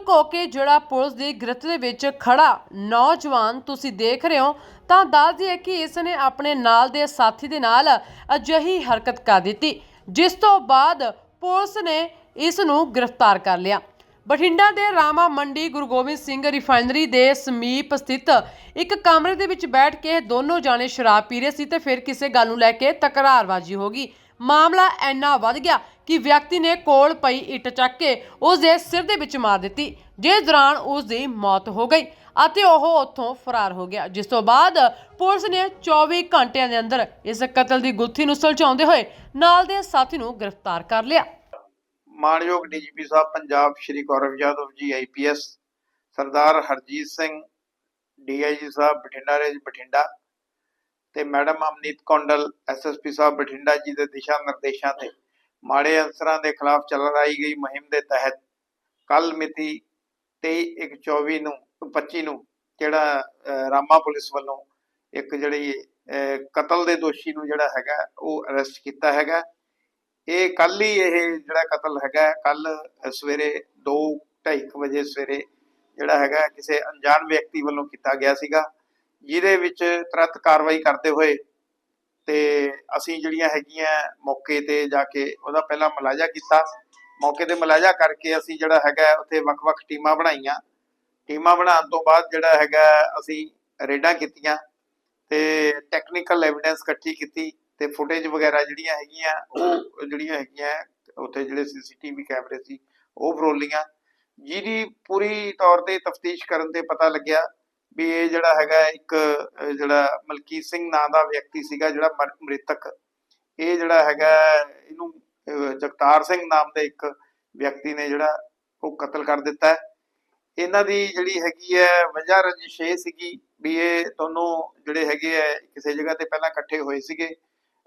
ਲੁਕੋ ਕੇ ਜਿਹੜਾ ਪੁਲਿਸ ਦੀ ਗ੍ਰਿਫਤ ਦੇ ਵਿੱਚ ਖੜਾ ਨੌਜਵਾਨ ਤੁਸੀਂ ਦੇਖ ਰਹੇ ਹੋ, ਤਾਂ ਦੱਸ ਦਈਏ ਕਿ ਇਸ ਨੇ ਆਪਣੇ ਨਾਲ ਦੇ ਸਾਥੀ ਦੇ ਨਾਲ ਅਜਿਹੀ ਹਰਕਤ ਕਰ ਦਿੱਤੀ, ਜਿਸ ਤੋਂ ਬਾਅਦ ਪੁਲਿਸ ਨੇ ਇਸ ਨੂੰ ਗ੍ਰਿਫਤਾਰ ਕਰ ਲਿਆ। ਬਠਿੰਡਾ ਦੇ ਰਾਮਾ ਮੰਡੀ ਗੁਰੂ ਗੋਬਿੰਦ ਸਿੰਘ ਰਿਫਾਈਨਰੀ ਦੇ ਸਮੀਪ ਸਥਿਤ ਇੱਕ ਕਮਰੇ ਦੇ ਵਿੱਚ ਬੈਠ ਕੇ ਇਹ ਦੋਨੋਂ ਜਾਣੇ ਸ਼ਰਾਬ ਪੀ ਰਹੇ ਸੀ ਤੇ ਫਿਰ ਕਿਸੇ ਗੱਲ ਨੂੰ ਲੈ ਕੇ ਤਕਰਾਰਬਾਜ਼ੀ ਹੋ ਗਈ। ਮਾਮਲਾ ਇੰਨਾ ਵੱਧ ਗਿਆ ਕਿ ਵਿਅਕਤੀ ਨੇ ਕੋਲ ਪਈ ਇੱਟ ਚੱਕ ਕੇ ਉਸ ਦੇ ਸਿਰ ਦੇ ਵਿੱਚ ਮਾਰ ਦਿੱਤੀ, ਜਿਸ ਦੌਰਾਨ ਉਸ ਦੀ ਮੌਤ ਹੋ ਗਈ ਅਤੇ ਉਹ ਉੱਥੋਂ ਫਰਾਰ ਹੋ ਗਿਆ। ਜਿਸ ਤੋਂ ਬਾਅਦ ਪੁਲਿਸ ਨੇ 24 ਘੰਟਿਆਂ ਦੇ ਅੰਦਰ ਇਸ ਕਤਲ ਦੀ ਗੁੱਥੀ ਨੂੰ ਸੁਲਝਾਉਂਦੇ ਹੋਏ ਨਾਲ ਦੇ ਸਾਥੀ ਨੂੰ ਗ੍ਰਿਫਤਾਰ ਕਰ ਲਿਆ। ਮਾਨਯੋਗ ਡੀਜੀਪੀ ਸਾਹਿਬ, ਪੰਜਾਬ ਸ਼੍ਰੀ ਗੌਰਵ ਯਾਦਵ ਜੀ ਆਈਪੀਐਸ ਸਰਦਾਰ ਹਰਜੀਤ ਸਿੰਘ ਡੀਆਈਜੀ ਸਾਹਿਬ, ਬਠਿੰਡਾ ਰੇਂਜ ਬਠਿੰਡਾ ਤੇ ਮੈਡਮ ਅਮਨੀਤ ਕੌਂਡਲ ਐਸਐਸਪੀ ਸਾਹਿਬ ਬਠਿੰਡਾ ਜੀ ਦੇ ਦਿਸ਼ਾ ਨਿਰਦੇਸ਼ਾਂ ਤੇ ਮਾੜੇ ਅਨਸਰਾਂ ਦੇ ਖਿਲਾਫ ਚਲਾਈ ਗਈ ਮੁਹਿੰਮ ਦੇ ਤਹਿਤ। ਕੱਲ ਮਿਤੀ 23/1/24 ਨੂੰ 25 ਨੂੰ ਜਿਹੜਾ ਰਾਮਾ ਪੁਲਿਸ ਵੱਲੋਂ ਇੱਕ ਜਿਹੜੀ ਕਤਲ ਦੇ ਦੋਸ਼ੀ ਨੂੰ ਜਿਹੜਾ ਹੈਗਾ, ਉਹ ਅਰੈਸਟ ਕੀਤਾ ਹੈਗਾ। ਇਹ ਕੱਲ ਹੀ ਇਹ ਜਿਹੜਾ ਕਤਲ ਹੈਗਾ ਕੱਲ ਸਵੇਰੇ 2:30 ਵਜੇ ਸਵੇਰੇ ਜਿਹੜਾ ਹੈਗਾ, ਕਿਸੇ ਅਣਜਾਣ ਵਿਅਕਤੀ ਵੱਲੋਂ ਕੀਤਾ ਗਿਆ ਸੀਗਾ। ਜਿਹਦੇ ਵਿੱਚ ਤੁਰੰਤ ਕਾਰਵਾਈ ਕਰਦੇ ਹੋਏ ਤੇ ਅਸੀਂ ਜਿਹੜੀਆਂ ਹੈਗੀਆਂ ਮੌਕੇ ਤੇ ਜਾ ਕੇ ਉਹਦਾ ਪਹਿਲਾਂ ਮੁਲਾਜ਼ਾ ਕੀਤਾ। ਮੌਕੇ ਤੇ ਮੁਲਾਜ਼ਾ ਕਰਕੇ ਅਸੀਂ ਜਿਹੜਾ ਹੈਗਾ ਉੱਥੇ ਵੱਖ-ਵੱਖ ਟੀਮਾਂ ਬਣਾਈਆਂ। ਟੀਮਾਂ ਬਣਾਉਣ ਤੋਂ ਬਾਅਦ ਜਿਹੜਾ ਹੈਗਾ ਅਸੀਂ ਰੇਡਾਂ ਕੀਤੀਆਂ ਤੇ ਟੈਕਨੀਕਲ ਐਵੀਡੈਂਸ ਇਕੱਠੀ ਕੀਤੀ ਤੇ ਫੁਟੇਜ ਵਗੈਰਾ ਜਿਹੜੀਆਂ ਹੈਗੀਆਂ, ਉਹ ਜਿਹੜੀਆਂ ਹੈਗੀਆਂ, ਉੱਥੇ ਜਿਹੜੇ ਸੀਸੀਟੀਵੀ ਕੈਮਰੇ ਸੀ, ਉਹ ਫਰੋਲੀਆਂ ਜਿਹਦੀ ਪੂਰੀ ਤੌਰ ਤੇ ਤਫਤੀਸ਼ ਕਰਨ ਤੇ ਪਤਾ ਲੱਗਿਆ ਵੀ ਇਹ ਜਿਹੜਾ ਹੈਗਾ ਇੱਕ ਜਿਹੜਾ ਮਲਕੀਤ ਸਿੰਘ ਨਾਂ ਦਾ ਵਿਅਕਤੀ ਸੀਗਾ ਜਿਹੜਾ ਮਰ- ਮ੍ਰਿਤਕ। ਇਹ ਜਿਹੜਾ ਹੈਗਾ ਇਹਨੂੰ ਜਗਤਾਰ ਸਿੰਘ ਨਾਮ ਦੇ ਇੱਕ ਵਿਅਕਤੀ ਨੇ ਜਿਹੜਾ ਉਹ ਕਤਲ ਕਰ ਦਿੱਤਾ ਇਹਨਾਂ ਦੀ ਜਿਹੜੀ ਹੈਗੀ ਹੈ, ਵਜ੍ਹਾ ਰੰਜਿਸ਼ ਇਹ ਸੀਗੀ ਵੀ ਇਹ ਦੋਨੋਂ ਜਿਹੜੇ ਹੈਗੇ ਆ ਕਿਸੇ ਜਗ੍ਹਾ ਤੇ ਪਹਿਲਾਂ ਇਕੱਠੇ ਹੋਏ ਸੀਗੇ,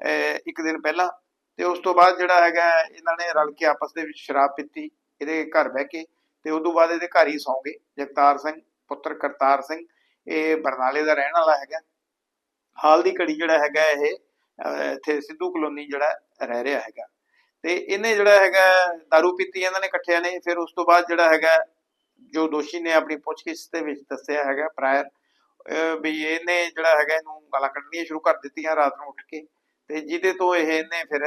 ਅਹ, ਇੱਕ ਦਿਨ ਪਹਿਲਾਂ। ਤੇ ਉਸ ਤੋਂ ਬਾਅਦ ਜਿਹੜਾ ਹੈਗਾ ਇਹਨਾਂ ਨੇ ਰਲ ਕੇ ਆਪਸ ਦੇ ਵਿੱਚ ਸ਼ਰਾਬ ਪੀਤੀ, ਇਹਦੇ ਘਰ ਬਹਿ ਕੇ, ਤੇ ਉਸ ਤੋਂ ਬਾਅਦ ਇਹਦੇ ਘਰ ਹੀ ਸੌਂ ਗਏ। ਜਗਤਾਰ ਸਿੰਘ, ਪੁੱਤਰ ਕਰਤਾਰ ਸਿੰਘ ਇਹ ਬਰਨਾਲੇ ਦਾ ਰਹਿਣ ਵਾਲਾ ਹੈਗਾ। ਹਾਲ ਦੀ ਘੜੀ ਜਿਹੜਾ ਹੈਗਾ ਇਹ ਇੱਥੇ ਸਿੱਧੂ ਕਲੋਨੀ ਜਿਹੜਾ ਰਹਿ ਰਿਹਾ ਹੈਗਾ। ਤੇ ਇਹਨੇ ਜਿਹੜਾ ਹੈਗਾ दारू ਪੀਤੀ, ਇਹਨਾਂ ਨੇ ਇਕੱਠਿਆਂ ਨੇ, ਫਿਰ ਉਸ ਤੋਂ ਬਾਅਦ ਜਿਹੜਾ ਹੈਗਾ ਜੋ ਦੋਸ਼ੀ ਨੇ ਆਪਣੀ ਪੁੱਛਗਿੱਛ ਦੇ ਵਿੱਚ ਦੱਸਿਆ ਹੈਗਾ ਪ੍ਰਾਇਰ ਵੀ ਇਹਨੇ ਜਿਹੜਾ ਹੈਗਾ ਇਹਨੂੰ ਗਾਲਾਂ ਕੱਢਣੀਆਂ ਸ਼ੁਰੂ ਕਰ ਦਿੱਤੀਆਂ ਰਾਤ ਨੂੰ ਉੱਠ ਕੇ। ਤੇ ਜਿਹਦੇ ਤੋਂ ਇਹ ਇਹਨੇ ਫਿਰ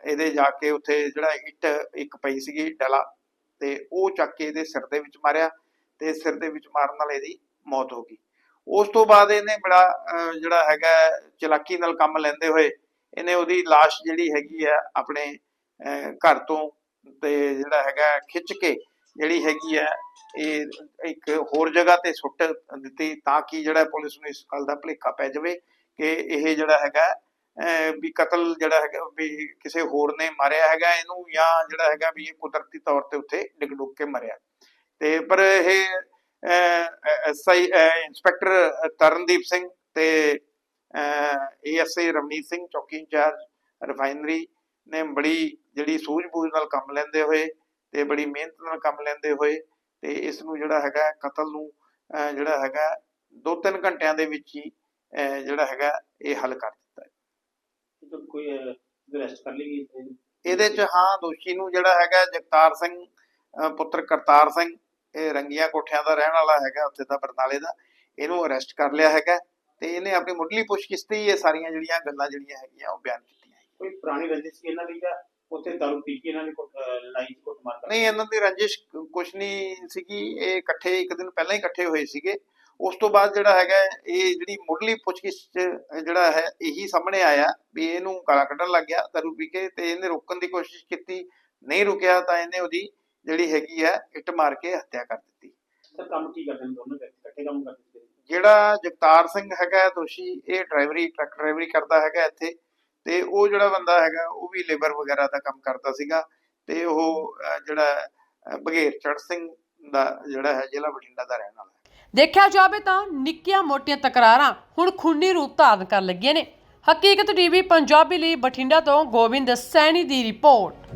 ਇਹਦੇ ਜਾ ਕੇ ਉੱਥੇ ਜਿਹੜਾ ਇੱਟ, ਇੱਕ ਪਈ ਸੀਗੀ ਡਲਾ, ਤੇ ਉਹ ਚੱਕ ਕੇ ਇਹਦੇ ਸਿਰ ਦੇ ਵਿੱਚ ਮਾਰਿਆ। ਤੇ ਸਿਰ ਦੇ ਵਿੱਚ ਮਾਰਨ ਨਾਲ ਇਹਦੀ ਮੌਤ ਹੋ ਗਈ। ਉਸ ਤੋਂ ਬਾਅਦ ਇਹਨੇ ਬੜਾ ਜਿਹੜਾ ਹੈਗਾ ਚਲਾਕੀ ਨਾਲ ਕੰਮ ਲੈਂਦੇ ਹੋਏ ਇਹਨੇ ਉਹਦੀ লাশ ਜਿਹੜੀ ਹੈਗੀ ਆ ਆਪਣੇ ਘਰ ਤੋਂ ਤੇ ਜਿਹੜਾ ਹੈਗਾ ਖਿੱਚ ਕੇ ਜਿਹੜੀ ਹੈਗੀ ਆ ਇਹ ਇੱਕ ਹੋਰ ਜਗ੍ਹਾ ਤੇ ਸੁੱਟ ਦਿੱਤੀ ਤਾਂ ਕਿ ਜਿਹੜਾ ਪੁਲਿਸ ਨੂੰ ਇਸ ਗੱਲ ਦਾ ਭੁਲੇਖਾ ਪੈ ਜਾਵੇ ਕਿ ਇਹ ਜਿਹੜਾ ਹੈਗਾ ਅਹ, ਵੀ ਕਤਲ ਜਿਹੜਾ ਹੈਗਾ ਵੀ ਕਿਸੇ ਹੋਰ ਨੇ ਮਾਰਿਆ ਹੈਗਾ ਇਹਨੂੰ ਜਾਂ ਜਿਹੜਾ ਹੈਗਾ ਵੀ ਇਹ ਕੁਦਰਤੀ ਤੌਰ ਤੇ ਉੱਥੇ ਡਿੱਗ ਡੁੱਗ ਕੇ ਮਰਿਆ। ਤੇ ਪਰ ਇਹ ਐਸਆਈ ਇੰਸਪੈਕਟਰ ਤਰਨਦੀਪ ਸਿੰਘ ਤੇ ਏਐਸਆਈ ਰਵਨੀਤ ਸਿੰਘ ਚੌਕੀ ਇੰਚਾਰਜ ਰਿਫਾਈਨਰੀ ਨੇ ਬੜੀ ਜਿਹੜੀ ਸੂਝ-ਬੂਝ ਨਾਲ ਕੰਮ ਲੈਂਦੇ ਹੋਏ ਤੇ ਬੜੀ ਮਿਹਨਤ ਨਾਲ ਕੰਮ ਲੈਂਦੇ ਹੋਏ ਤੇ ਇਸ ਨੂੰ ਜਿਹੜਾ ਹੈਗਾ ਕਤਲ ਨੂੰ ਜਿਹੜਾ ਹੈਗਾ 2-3 ਘੰਟਿਆਂ ਦੇ ਵਿੱਚ ਹੀ ਜਿਹੜਾ ਹੈਗਾ ਇਹ ਹੱਲ ਕਰ ਦਿੱਤਾ ਹੈ। ਇਹਦੇ ਚ ਹਾਂ ਦੋਸ਼ੀ ਨੂੰ ਜਿਹੜਾ ਹੈਗਾ ਜਗਤਾਰ ਸਿੰਘ ਪੁੱਤਰ ਕਰਤਾਰ ਸਿੰਘ ਇਹ ਰੰਗੀਆਂ ਕੋਠਿਆਂ ਦਾ ਰਹਿਣ ਵਾਲਾ ਹੈਗਾ ਉੱਥੇ ਦਾ ਬਰਨਾਲੇ ਦਾ। ਇਹਨੂੰ ਅਰੈਸਟ ਕਰ ਲਿਆ ਹੈਗਾ ਤੇ ਇਹਨੇ ਆਪਣੀ ਮੁੱਢਲੀ ਪੁੱਛਗਿੱਛ ਤੇ ਇਹ ਸਾਰੀਆਂ ਜਿਹੜੀਆਂ ਗੱਲਾਂ ਜਿਹੜੀਆਂ ਹੈਗੀਆਂ ਉਹ ਬਿਆਨ ਕੀਤੀਆਂ ਕੋਈ ਪੁਰਾਣੀ ਰੰਜਿਸ਼ ਇਹਨਾਂ ਦੀ ਜਾਂ ਉੱਥੇ ਦਾਰੂ ਪੀ ਕੇ ਇਹਨਾਂ ਨੇ ਲੜਾਈ ਕੋਟ ਮਾਰਦਾ ਨਹੀਂ ਇਹਨਾਂ ਦੀ ਰੰਜਿਸ਼ ਕੁਛ ਨਹੀਂ ਸੀਗੀ। ਇਹ ਇਕੱਠੇ ਇੱਕ ਦਿਨ ਪਹਿਲਾਂ ਹੀ ਇਕੱਠੇ ਹੋਏ ਸੀਗੇ। ਉਸ ਤੋਂ ਬਾਅਦ ਜਿਹੜਾ ਹੈਗਾ ਇਹ ਜਿਹੜੀ ਮੁੱਢਲੀ ਪੁੱਛਗਿੱਛ ਜਿਹੜਾ ਹੈ ਇਹੀ ਸਾਹਮਣੇ ਆਇਆ ਵੀ ਇਹਨੂੰ ਕਾਲਾ ਕੱਢਣ ਲੱਗ ਗਿਆ ਦਾਰੂ ਪੀ ਕੇ ਤੇ ਇਹਨੇ ਰੋਕਣ ਦੀ ਕੋਸ਼ਿਸ਼ ਕੀਤੀ। ਨਹੀਂ ਰੁਕਿਆ ਤਾਂ ਇਹਨੇ ਉਹਦੀ ਜਿਹੜੀ ਹੈਗੀ ਹੈ ਇੱਟ ਮਾਰ ਕੇ ਹੱਤਿਆ ਕਰ ਦਿੱਤੀ। ਸਰ ਕੰਮ ਕੀ ਕਰਦੇ ਨੇ ਦੋਨੋਂ ਵਿਅਕਤੀ? ਇਕੱਠੇ ਕੰਮ ਕਰਦੇ ਸੀ ਜਿਹੜਾ? ਜਗਤਾਰ ਸਿੰਘ ਹੈਗਾ ਦੋਸ਼ੀ ਇਹ ਡਰਾਈਵਰੀ ਟਰੱਕ ਡਰਾਈਵਰੀ ਕਰਦਾ ਹੈਗਾ ਇੱਥੇ। ਤੇ ਉਹ ਜਿਹੜਾ ਬੰਦਾ ਹੈਗਾ ਉਹ ਵੀ ਲੇਬਰ ਵਗੈਰਾ ਦਾ ਕੰਮ ਕਰਦਾ ਸੀਗਾ। ਤੇ ਉਹ ਜਿਹੜਾ ਬਘੇਰ ਚੜ ਸਿੰਘ ਦਾ ਜਿਹੜਾ ਹੈ ਜ਼ਿਲ੍ਹਾ ਬਠਿੰਡਾ ਦਾ ਰਹਿਣ ਵਾਲਾ ਹੈ। ਦੇਖਿਆ ਜਾਵੇ ਤਾਂ ਨਿੱਕੀਆਂ ਮੋਟੀਆਂ ਤਕਰਾਰਾਂ ਹੁਣ ਖੂਨੀ ਰੂਪ ਧਾਰਨ ਕਰਨ ਲੱਗੀਆਂ ਨੇ। ਹਕੀਕਤ ਟੀਵੀ ਪੰਜਾਬੀ ਲਈ ਬਠਿੰਡਾ ਤੋਂ ਗੋਬਿੰਦ ਸੈਣੀ ਦੀ ਰਿਪੋਰਟ।